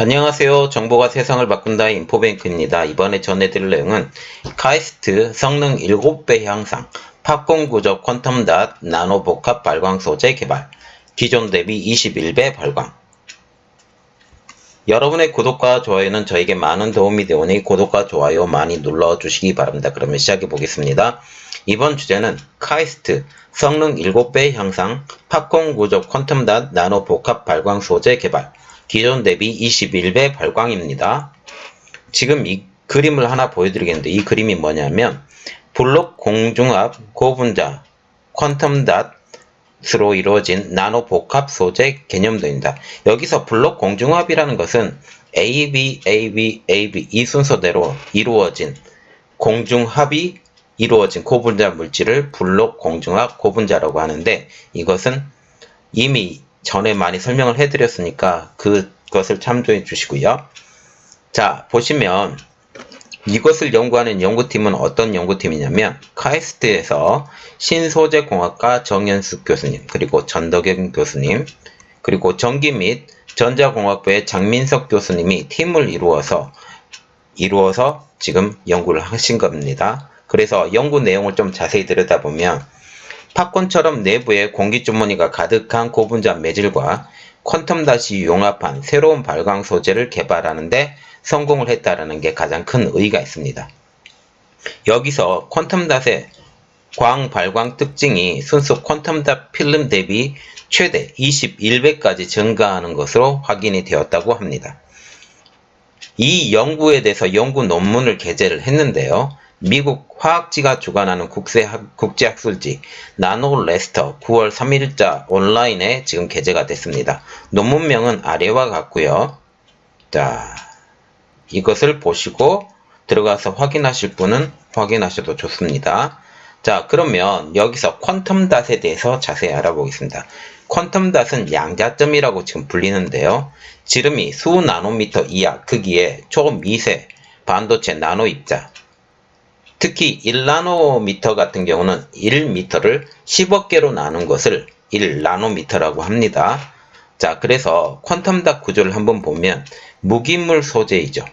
안녕하세요. 정보가 세상을 바꾼다 인포뱅크입니다. 이번에 전해드릴 내용은 카이스트 성능 7배 향상, 팝콘 구조 퀀텀 닷 나노 복합 발광 소재 개발, 기존 대비 21배 발광. 여러분의 구독과 좋아요는 저에게 많은 도움이 되오니 구독과 좋아요 많이 눌러주시기 바랍니다. 그러면 시작해 보겠습니다. 이번 주제는 카이스트 성능 7배 향상, 팝콘 구조 퀀텀 닷 나노 복합 발광 소재 개발, 기존 대비 21배 발광입니다. 지금 이 그림을 하나 보여드리겠는데 이 그림이 뭐냐면 블록 공중압 고분자 퀀텀 닷으로 이루어진 나노 복합 소재 개념도입니다. 여기서 블록 공중압이라는 것은 AB, AB, AB 이 순서대로 이루어진 공중합이 이루어진 고분자 물질을 블록 공중합 고분자라고 하는데 이것은 이미 전에 많이 설명을 해드렸으니까 그것을 참조해 주시고요. 자, 보시면 이것을 연구하는 연구팀은 어떤 연구팀이냐면 카이스트에서 신소재공학과 정현숙 교수님, 그리고 전덕영 교수님, 그리고 전기 및 전자공학부의 장민석 교수님이 팀을 이루어서 이루어서 지금 연구를 하신 겁니다. 그래서 연구 내용을 좀 자세히 들여다보면 팝콘처럼 내부에 공기 주머니가 가득한 고분자 매질과 퀀텀 다시 융합한 새로운 발광 소재를 개발하는데 성공을 했다라는 게 가장 큰 의의가 있습니다. 여기서 퀀텀 닷의 광 발광 특징이 순수 퀀텀 닷 필름 대비 최대 21배까지 증가하는 것으로 확인이 되었다고 합니다. 이 연구에 대해서 연구 논문을 게재를 했는데요. 미국 화학지가 주관하는 국제 국제학술지 나노 레스터 9월 3일자 온라인에 지금 게재가 됐습니다. 논문명은 아래와 같고요. 자, 이것을 보시고 들어가서 확인하실 분은 확인하셔도 좋습니다. 자, 그러면 여기서 퀀텀 닷에 대해서 자세히 알아보겠습니다. 퀀텀 닷은 양자점이라고 지금 불리는데요. 지름이 수 나노미터 이하 크기의 초미세 반도체 나노 입자 특히 1나노미터 같은 경우는 1미터를 10억 개로 나눈 것을 1나노미터라고 합니다. 자, 그래서 퀀텀 닷 구조를 한번 보면 무기물 소재이죠.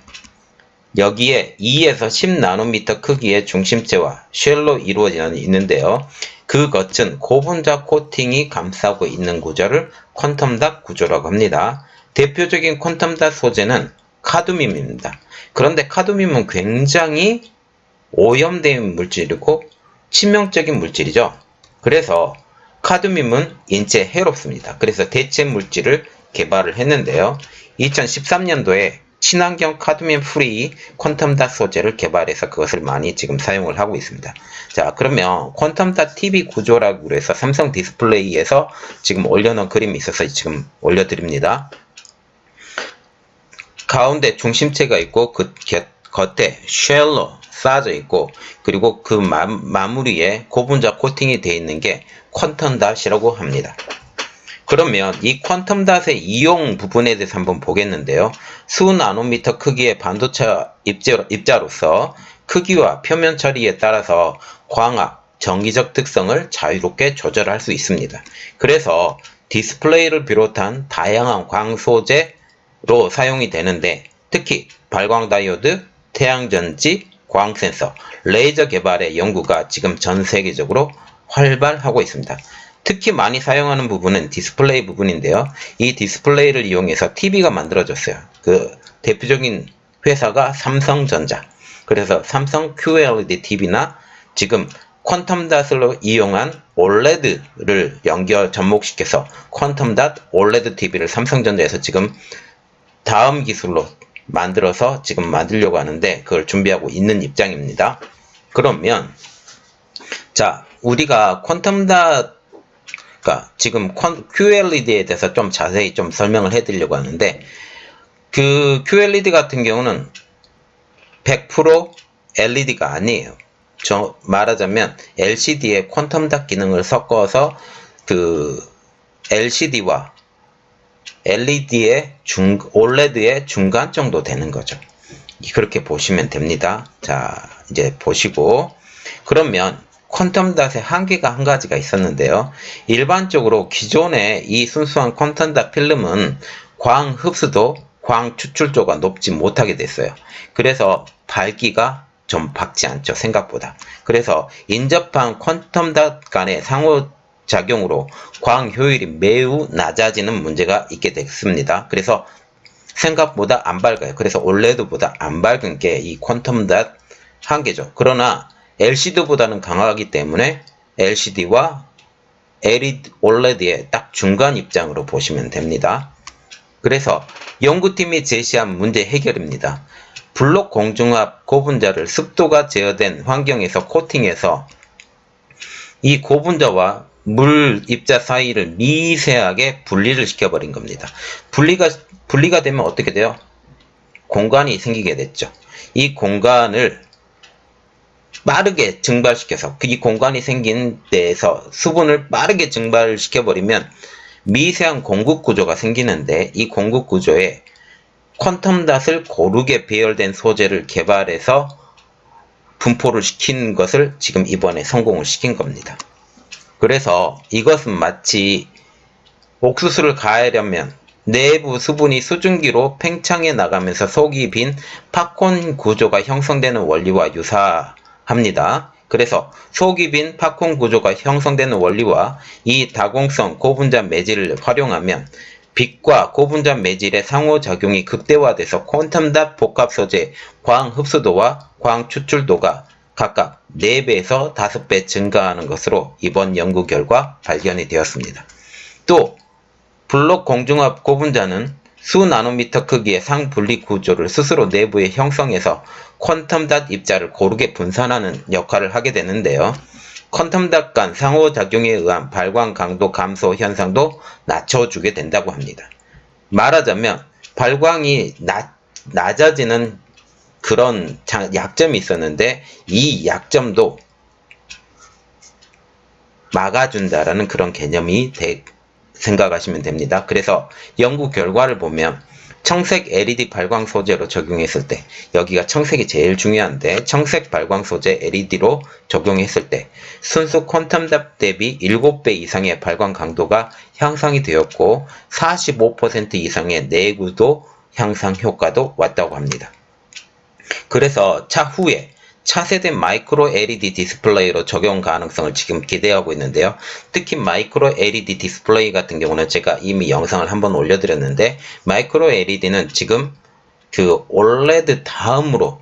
여기에 2에서 10나노미터 크기의 중심체와 쉘로 이루어져 있는데요. 그 겉은 고분자 코팅이 감싸고 있는 구조를 퀀텀 닷 구조라고 합니다. 대표적인 퀀텀 닷 소재는 카드뮴입니다. 그런데 카드뮴은 굉장히 오염된 물질이고 치명적인 물질이죠. 그래서 카드뮴은 인체에 해롭습니다. 그래서 대체 물질을 개발을 했는데요. 2013년도에 친환경 카드뮴 프리 퀀텀 닷 소재를 개발해서 그것을 많이 지금 사용을 하고 있습니다. 자, 그러면 퀀텀 닷 TV 구조라고 해서 삼성 디스플레이에서 지금 올려놓은 그림이 있어서 지금 올려드립니다. 가운데 중심체가 있고 그 겉에 쉘로 쌓아져 있고 그리고 그 마, 마무리에 고분자 코팅이 되어 있는 게 퀀텀 닷이라고 합니다. 그러면 이 퀀텀 닷의 이용 부분에 대해서 한번 보겠는데요. 수 나노미터 크기의 반도체 입자, 로서 크기와 표면 처리에 따라서 광학, 전기적 특성을 자유롭게 조절할 수 있습니다. 그래서 디스플레이를 비롯한 다양한 광 소재로 사용이 되는데 특히 발광 다이오드, 태양전지, 광센서, 레이저 개발의 연구가 지금 전 세계적으로 활발하고 있습니다. 특히 많이 사용하는 부분은 디스플레이 부분인데요. 이 디스플레이를 이용해서 TV가 만들어졌어요. 그 대표적인 회사가 삼성전자. 그래서 삼성 QLED TV나 지금 퀀텀 닷을 이용한 OLED를 연결 접목시켜서 퀀텀 닷 OLED TV를 삼성전자에서 지금 다음 기술로 만들어서 지금 만들려고 하는데 그걸 준비하고 있는 입장입니다. 그러면 자 우리가 퀀텀 닷 그러니까 지금 QLED에 대해서 좀 자세히 좀 설명을 해드리려고 하는데 그 QLED 같은 경우는 100% LED가 아니에요. 저 말하자면 LCD에 퀀텀 닷 기능을 섞어서 그 LCD와 LED의 중, OLED의 중간 정도 되는 거죠. 그렇게 보시면 됩니다. 자, 이제 보시고, 그러면 퀀텀 닷의 한계가 한 가지가 있었는데요. 일반적으로 기존의 이 순수한 퀀텀 닷 필름은 광 흡수도 광 추출도가 높지 못하게 됐어요. 그래서 밝기가 좀 밝지 않죠. 생각보다. 그래서 인접한 퀀텀 닷 간의 상호 작용으로 광 효율이 매우 낮아지는 문제가 있게 됐습니다. 그래서 생각보다 안 밝아요. 그래서 올레드보다 안 밝은 게 이 퀀텀 닷 한계죠. 그러나 LCD보다는 강하기 때문에 LCD와 LED, OLED의 딱 중간 입장으로 보시면 됩니다. 그래서 연구팀이 제시한 문제 해결입니다. 블록 공중압 고분자를 습도가 제어된 환경에서 코팅해서 이 고분자와 물 입자 사이를 미세하게 분리를 시켜버린 겁니다. 분리가, 분리가 되면 어떻게 돼요? 공간이 생기게 됐죠. 이 공간을 빠르게 증발시켜서 그이 공간이 생긴 데에서 수분을 빠르게 증발시켜버리면 미세한 공급 구조가 생기는데 이 공급 구조에 퀀텀 닷을 고르게 배열된 소재를 개발해서 분포를 시킨 것을 지금 이번에 성공을 시킨 겁니다. 그래서 이것은 마치 옥수수를 가하려면 내부 수분이 수증기로 팽창해 나가면서 속이 빈 팝콘 구조가 형성되는 원리와 유사합니다. 그래서 속이 빈 팝콘 구조가 형성되는 원리와 이 다공성 고분자 매질을 활용하면 빛과 고분자 매질의 상호작용이 극대화돼서 퀀텀 닷 복합 소재 광 흡수도와 광 추출도가 각각 4배에서 5배 증가하는 것으로 이번 연구 결과 발견이 되었습니다. 또 블록 공중압 고분자는 수 나노미터 크기의 상분리 구조를 스스로 내부에 형성해서 퀀텀 닷 입자를 고르게 분산하는 역할을 하게 되는데요. 퀀텀 닷 간 상호작용에 의한 발광 강도 감소 현상도 낮춰주게 된다고 합니다. 말하자면 발광이 낮, 낮아지는 그런 자- 약점이 있었는데 이 약점도 막아준다라는 그런 개념이 되- 생각하시면 됩니다. 그래서 연구 결과를 보면 청색 LED 발광 소재로 적용했을 때 여기가 청색이 제일 중요한데 청색 발광 소재 LED로 적용했을 때 순수 퀀텀 닷 대비 7배 이상의 발광 강도가 향상이 되었고 45% 이상의 내구도 향상 효과도 왔다고 합니다. 그래서 차후에 차세대 마이크로 LED 디스플레이로 적용 가능성을 지금 기대하고 있는데요. 특히 마이크로 LED 디스플레이 같은 경우는 제가 이미 영상을 한번 올려드렸는데 마이크로 LED는 지금 그 OLED 다음으로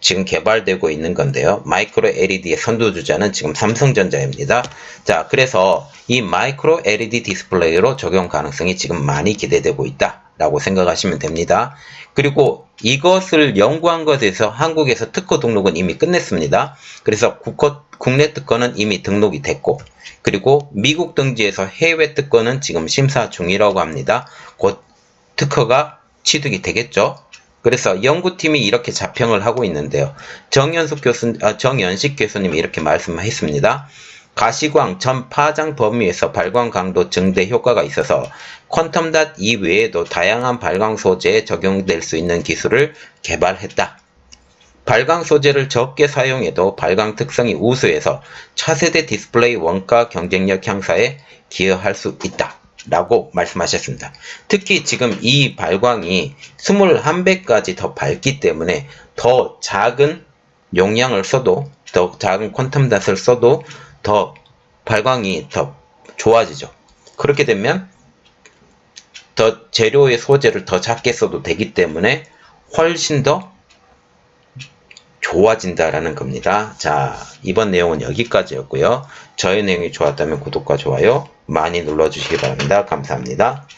지금 개발되고 있는 건데요. 마이크로 LED의 선두주자는 지금 삼성전자입니다. 자, 그래서 이 마이크로 LED 디스플레이로 적용 가능성이 지금 많이 기대되고 있다 라고 생각하시면 됩니다. 그리고 이것을 연구한 것에서 한국에서 특허 등록은 이미 끝냈습니다. 그래서 국허, 국내 특허는 이미 등록이 됐고, 그리고 미국 등지에서 해외 특허는 지금 심사 중이라고 합니다. 곧 특허가 취득이 되겠죠. 그래서 연구팀이 이렇게 자평을 하고 있는데요. 정연숙 교수, 아, 정연식 교수님이 이렇게 말씀했습니다. 가시광 전 파장 범위에서 발광 강도 증대 효과가 있어서 퀀텀 닷 이외에도 다양한 발광 소재에 적용될 수 있는 기술을 개발했다. 발광 소재를 적게 사용해도 발광 특성이 우수해서 차세대 디스플레이 원가 경쟁력 향사에 기여할 수 있다. 라고 말씀하셨습니다. 특히 지금 이 발광이 21배까지 더 밝기 때문에 더 작은 용량을 써도 더 작은 퀀텀 닷을 써도 더 발광이 더 좋아지죠. 그렇게 되면 더 재료의 소재를 더 작게 써도 되기 때문에 훨씬 더 좋아진다라는 겁니다. 자, 이번 내용은 여기까지였고요. 저의 내용이 좋았다면 구독과 좋아요 많이 눌러주시기 바랍니다. 감사합니다.